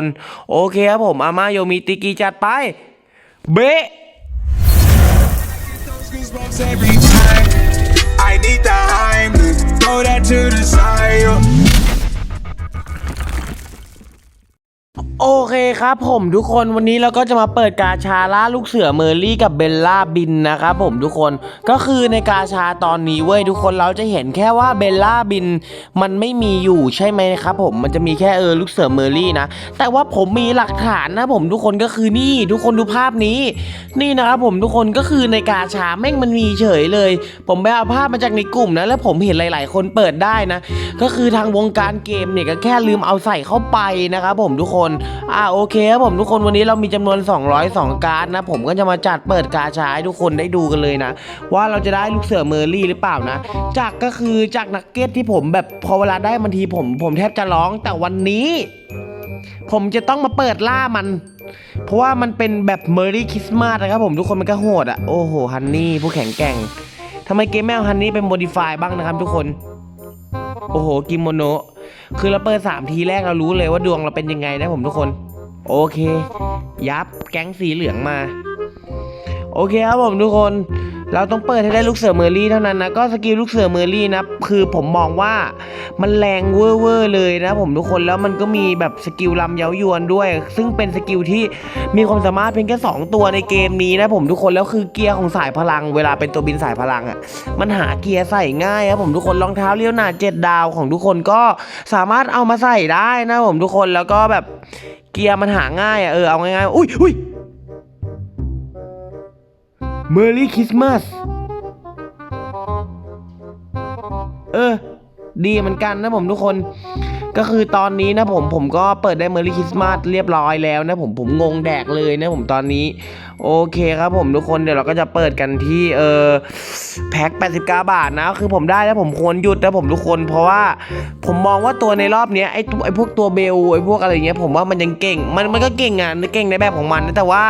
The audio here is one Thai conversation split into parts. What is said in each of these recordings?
คนโอเคครับผมอามาโยมีติกีจัดไป เบะ Those goosebumps every time. I need the hype. Throw that to the side. โอเคครับผมทุกคนวันนี้เราก็จะมาเปิดกาชาล่าลูกเสือเมอร์ลี่กับเบลล่าบินนะครับผมทุกคนก็คือในกาชาตอนนี้เว้ยทุกคนเราจะเห็นแค่ว่าเบลล่าบินมันไม่มีอยู่ใช่ไหมครับผมมันจะมีแค่เออลูกเสือเมอร์ลี่นะแต่ว่าผมมีหลักฐานนะผมทุกคนก็คือนี่ทุกคนดูภาพนี้ นี่นะครับผมทุกคนก็คือในกาชาแม่งมันมีเฉยเลย ผมไปเอาภาพมาจากในกลุ่มนะแล้วผมเห็นหลาย ๆ คนเปิดได้นะ ก็คือทางวงการเกมเนี่ยก็แค่ลืมเอาใส่เข้าไปนะครับผมทุกคนอ่าโอเคครับผมทุกคนวันนี้เรามีจำนวน 202 การ์ดนะ ผมก็จะมาจัดเปิดกาชาให้ทุกคนได้ดูกันเลยนะ ว่าเราจะได้ลูกเสือเมอร์ลี่หรือเปล่านะ จากก็คือจากนักเก็ตที่ผมแบบพอเวลาได้บางทีผม ผมแทบจะร้องแต่วันนี้ ผมจะต้องมาเปิดล่ามันเพราะว่ามันเป็นแบบเมอร์รี่คริสต์มาสนะครับผมทุกคนมันก็โหดอะโอ้โหฮันนี่ผู้แข็งแกร่งทำไมเกมแมวฮันนี่เป็นโมดิฟายบ้างนะครับทุกคน โอ้โหกิโมโนะ คือเราเปิดสามทีแรกเรารู้เลยว่าดวงเราเป็นยังไงนะผมทุกคน โอเค ยับแก๊งสีเหลืองมา โอเคครับผมทุกคน เราต้องเปิดให้ได้ลูกเสือเมอร์รี่เท่านั้นนะก็สกิลลูกเสือเมอร์รี่นะคือผมมองว่ามันแรงเวอร์เวอร์เลยนะผมทุกคนแล้วมันก็มีแบบสกิลลำเย้ายวนด้วย ซึ่งเป็นสกิลที่มีความสามารถเพียงแค่สองตัวในเกมนี้นะผมทุกคนแล้วคือเกียร์ของสายพลัง เวลาเป็นตัวบินสายพลังอะ่ะมันหาเกียร์ใส่ง่ายครับผมทุกคนรองเท้าเลี้ยวหนาเจ็ดดาวของทุกคนก็สามารถเอามาใส่ได้นะผมทุกคนแล้วก็แบบเกียร์มันหาง่ายอะ่ะเออเอาง่ายๆอุ้ยอุ้ย เมอร์รี่คริสต์มาส เออ ดีเหมือนกันนะผมทุกคน ก็คือตอนนี้นะผมผมก็เปิดได้เมอร์รี่คริสต์มาสเรียบร้อยแล้วนะผมผมงงแดกเลยนะผมตอนนี้โอเคครับผมทุกคนเดี๋ยวเราก็จะเปิดกันที่เออแพ็ค89 บาทนะคือผมได้แล้วผมควรหยุดนะผมทุกคนเพราะว่าผมมองว่าตัวในรอบนี้ไอ้ไอ้พวกตัวเบลไอ้พวกอะไรเงี้ยผมว่ามันยังเก่งมันมันก็เก่งอะเก่งในแบบของมันนะแต่ว่า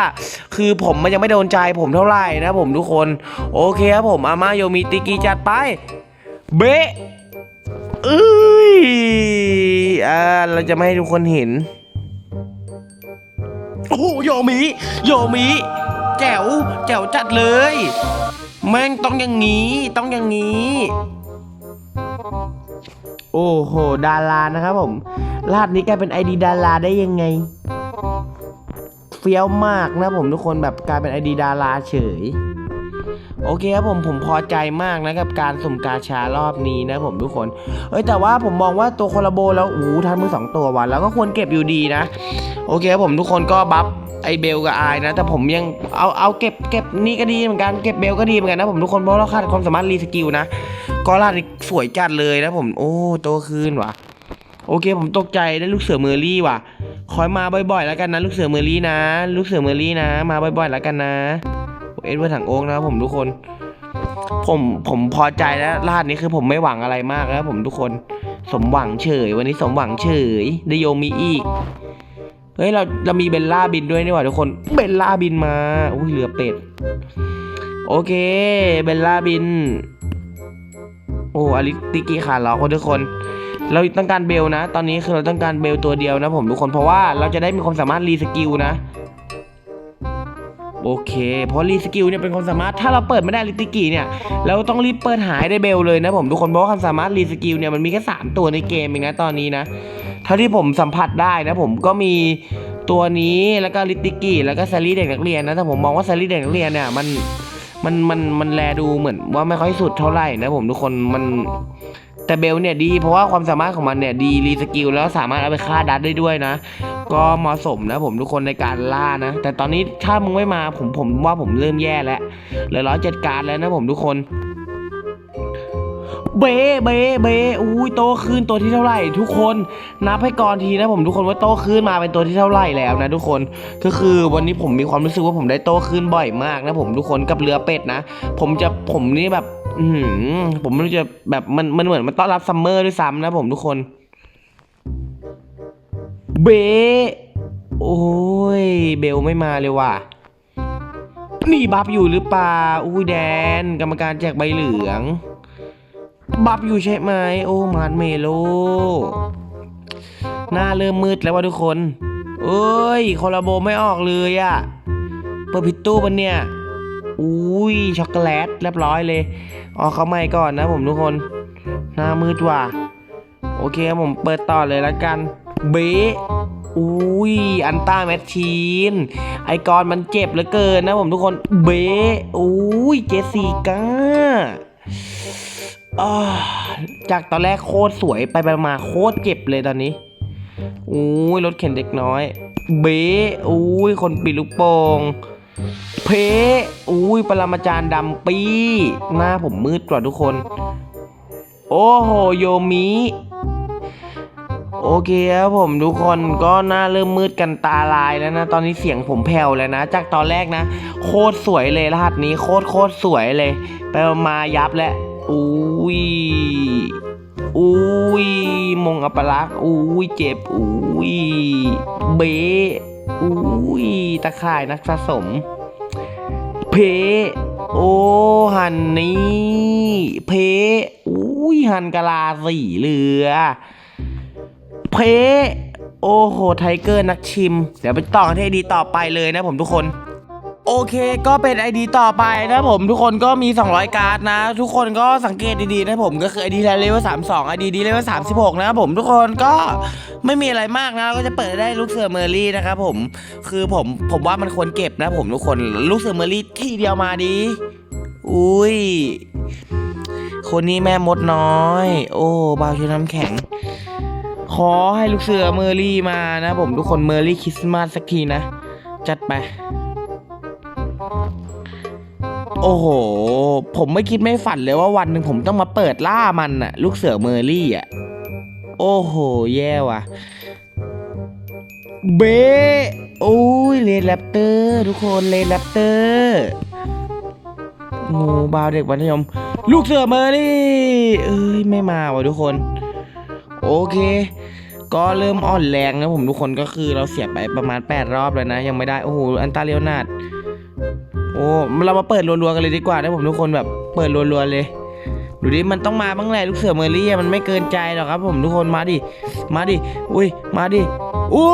คือผมมันยังไม่โดนใจผมเท่าไหร่นะผมทุกคน โอเคครับผมอาม่าโยมิติกีจัดไปเบะ เอ้ยอ่าเราจะไม่ให้ทุกคนเห็น โอ้โหโยมิโยมิแจ๋วแจ๋วจัดเลย แม่งต้องอย่างนี้ต้องอย่างนี้ โอ้โห ดารานะครับผมรหัสนี้กลายเป็นไอดีดาราได้ยังไง เฟี้ยวมากนะผมทุกคนแบบกลายเป็นไอดีดาราเฉย โอเคครับผมผมพอใจมากนะกับการสุ่มกาชารอบนี้นะผมทุกคน เอ้ยแต่ว่าผมมองว่าตัวโคลาโบแล้วโอ้โหทันมือสองตัวว่ะแล้วก็ควรเก็บอยู่ดีนะ โอเคครับผมทุกคนก็บัฟไอเบลกับไอนะ แต่ผมยังเอาเอาเก็บเก็บนี่ก็ดีเหมือนกันเก็บเบลก็ดีเหมือนกันนะผมทุกคนเพราะเราขาดความสามารถรีสกิลนะก็ลาดนี่สวยจัดเลยนะผมโอ้โตคืนว่ะโอเคผมตกใจได้ลูกเสือเมอร์ลี่ว่ะ คอยมาบ่อยๆ แล้วกันนะ ลูกเสือเมอร์ลี่นะ ลูกเสือเมอร์ลี่นะ มาบ่อยๆ แล้วกันนะ เอ็ดเวอร์ถังโอ๊กนะครับผมทุกคน ผมผมพอใจแล้วรหัสนี้คือผมไม่หวังอะไรมากแล้วผมทุกคน สมหวังเฉย วันนี้สมหวังเฉยได้โยมีอีกเฮ้ยเราเรามีเบลล่าบินด้วยนี่หว่าทุกคนเบลล่าบินมาอุ้ยเรือเป็ด โอเคเบลล่าบิน โอ้อลิติกิขาดเรอคนทุกคน เราต้องการเบลนะ ตอนนี้คือเราต้องการเบลตัวเดียวนะผมทุกคนเพราะว่าเราจะได้มีความสามารถรีสกิลนะ โอเค เพราะรีสกิลเนี่ยเป็นความสามารถถ้าเราเปิดไม่ได้ลิติกิเนี่ยเราต้องรีบเปิดหายได้เบลเลยนะผมทุกคนเพราะว่าความสามารถรีสกิลเนี่ยมันมีแค่สามตัวในเกมเองนะตอนนี้นะเท่าที่ผมสัมผัสได้นะผมก็มีตัวนี้แล้วก็ลิติกิแล้วก็ซารีเด็กนักเรียนนะแต่ผมมองว่าซารีเด็กนักเรียนเนี่ยมันมันมันมันแลดูเหมือนว่าไม่ค่อยสุดเท่าไหร่นะผมทุกคนมันแต่เบลเนี่ยดีเพราะว่าความสามารถของมันเนี่ยดีรีสกิลแล้วสามารถเอาไปฆ่าดัดได้ด้วยนะ ก็เหมาะสมนะผมทุกคนในการล่านะ แต่ตอนนี้ถ้ามึงไม่มาผมผมว่าผมเริ่มแย่แล้วเหลือร้อยเจ็ดการแล้วนะผมทุกคน เบเบเบอุ้ยโตขึ้นตัวที่เท่าไหร่ ทุกคนนับให้ก่อนทีนะผมทุกคนว่าโตขึ้นมาเป็นตัวที่เท่าไหร่แล้วนะทุกคนก็คือวันนี้ผมมีความรู้สึกว่าผมได้โตขึ้นบ่อยมากนะผมทุกคนกับเรือเป็ดนะ ผมจะผมนี่แบบ อืผมไม่รู้จะแบบมันมันเหมือนมันต้อนรับซัมเมอร์ด้วยซ้ำนะผมทุกคน เบโอ้ย เบลไม่มาเลยว่ะ นี่บัฟอยู่หรือเปล่า อุ้ยแดน กรรมการแจกใบเหลือง บัฟอยู่ใช่ไหม โอ้มานเมโล หน้าเริ่มมืดแล้วว่ะทุกคน เอ้ยคอลาโบไม่ออกเลยอะเปิดผิดตู้ปะเนี่ย อุ้ยช็อกโกแลตเรียบร้อยเลยออกเขาใหม่ก่อนนะผมทุกคน หน้ามืดว่ะ โอเคผมเปิดต่อเลยละกัน เบอุ้ย อันต้าแมชชีน ไอกอนมันเจ็บเหลือเกินนะผมทุกคน เบอุ้ย เจสสิก้าอ่าจากตอนแรกโคตรสวยไปไปมาโคตรเจ็บเลยตอนนี้อุ้ย รถเข็นเด็กน้อย เบอุ้ย คนปีลูกโป่งเพอุ้ย ปรมาจารย์ดำปี หน้าผมมืดกว่าทุกคน โอ้โห โยมิ โอเคครับผมทุกคนก็หน้าเริ่มมืดกันตาลายแล้วนะ ตอนนี้เสียงผมแผ่วแล้วนะ จากตอนแรกนะ โคตรสวยเลยรหัสนี้โคตรโคตรสวยเลย ไปมายับแล้วอุ้ยอุ้ยมงอัปลักษ์อุ้ยเจ็บอุ้ยเบอุ้ยตะข่ายนักสะสม เพโอ้หันนี่เพอุ้ยหันกะลาสีเหลือ เพโอ้โห ไทเกอร์นักชิม เดี๋ยวไปต่อกันที่ไอดีต่อไปเลยนะผมทุกคน โอเคก็เป็นไอดีต่อไปนะผมทุกคนก็มี 200 การ์ดนะ ทุกคนก็สังเกตดีๆนะผมก็คือไอดีเลเวล32ไอดีดีเลเวล36นะครับผมทุกคนก็ไม่มีอะไรมากนะก็จะเปิดได้ลูกเสือเมอรี่นะครับผมคือผมผมว่ามันควรเก็บนะผมทุกคนลูกเสือเมอรี่ที่เดียวมาดีอุ้ยคนนี้แม่มดน้อย โอ้บาวชูน้ำแข็ง ขอให้ลูกเสือเมอรี่มานะผมทุกคนเมอรี่คริสต์มาสสักทีนะ จัดไป โอ้โห ผมไม่คิดไม่ฝันเลยว่าวันหนึ่งผมต้องมาเปิดล่ามันน่ะลูกเสือเมอรี่อะโอ้โห แย่ว่ะ เบะโอ้ยเลนแรปเตอร์ทุกคนเลนแรปเตอร์งูบาวเด็กวัธยม ลูกเสือเมอรี่ เอ้ย ไม่มาว่ะทุกคน โอเค ก็เริ่มอ่อนแรงนะผมทุกคนก็คือเราเสียไปประมาณ 8 รอบแล้วนะ ยังไม่ได้ โอ้โห อันตาเลียวนาดโอ้เรามาเปิดรัวๆกันเลยดีกว่านะผมทุกคนแบบเปิดรัวๆเลยดูดิมันต้องมาบ้างแหละลูกเสือเมอรี่มันไม่เกินใจหรอกครับ ผมทุกคนมาดิมาดิอุ้ยมาดิโอ้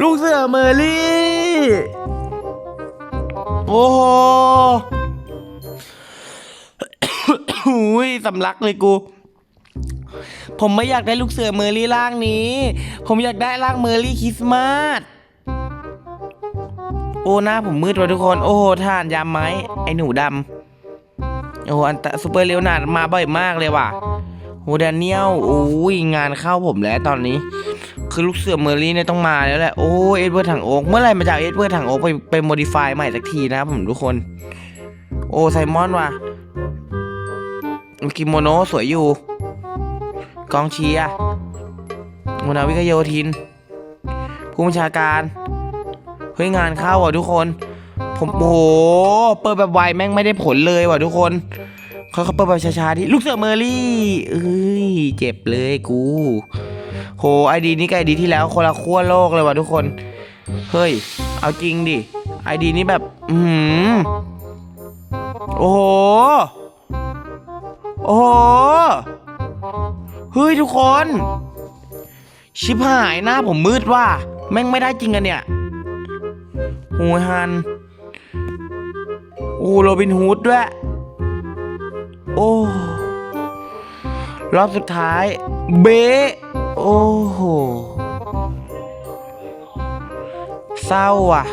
ลูกเสือเมอรี่โอ้โหอุ้ยสำลักเลยกู ผมไม่อยากได้ลูกเสือเมอรี่ร่างนี้ ผมอยากได้ร่างเมอรี่คริสต์มาสโอ้หน้าผมมืดว่ะทุกคน โอ้โหท่านยามไม้ไอหนูดำโอ้อันตะซูเปอร์เลวนาดมาบ่อยมากเลยว่ะโอ้แดเนียลโอ้ยงานเข้าผมแล้วตอนนี้ คือลูกเสือเมอรี่เนี่ยต้องมาแล้วแหละโอ้เอ็ดเวิร์ดถังโอ๊กเมื่อไหร่มาจากเอ็ดเวิร์ดถังโอ๊กไปไปโมดิฟายใหม่สักทีนะครับผมทุกคน โอ้ไซมอนว่ะกิโมโนสวยอยู่ กองเชียร์มุนาวิกโยธิน ผู้บัญชาการ เฮ้ยงานเข้าอะทุกคน ผมโอ้โห เปิดแบบไวแม่งไม่ได้ผลเลยว่ะทุกคนเขาเขาเปิดแบบช้าๆที่ลูกเสือเมอรี่เอ้ยเจ็บเลยกู โหไอดีนี้กับไอดีที่แล้วคนละขั้วโลกเลยว่ะทุกคน เฮ้ย เอาจริงดิไอดีนี้แบบ อือหือโอ้โห โอ้โห เฮ้ยทุกคน ชิบหายหน้าผมมืดว่ะแม่งไม่ได้จริงกันเนี่ยโอ้ยฮัน โอ้โรบินฮูดด้วย โอ้รอบสุดท้าย เบโอ้โห เศร้าอะ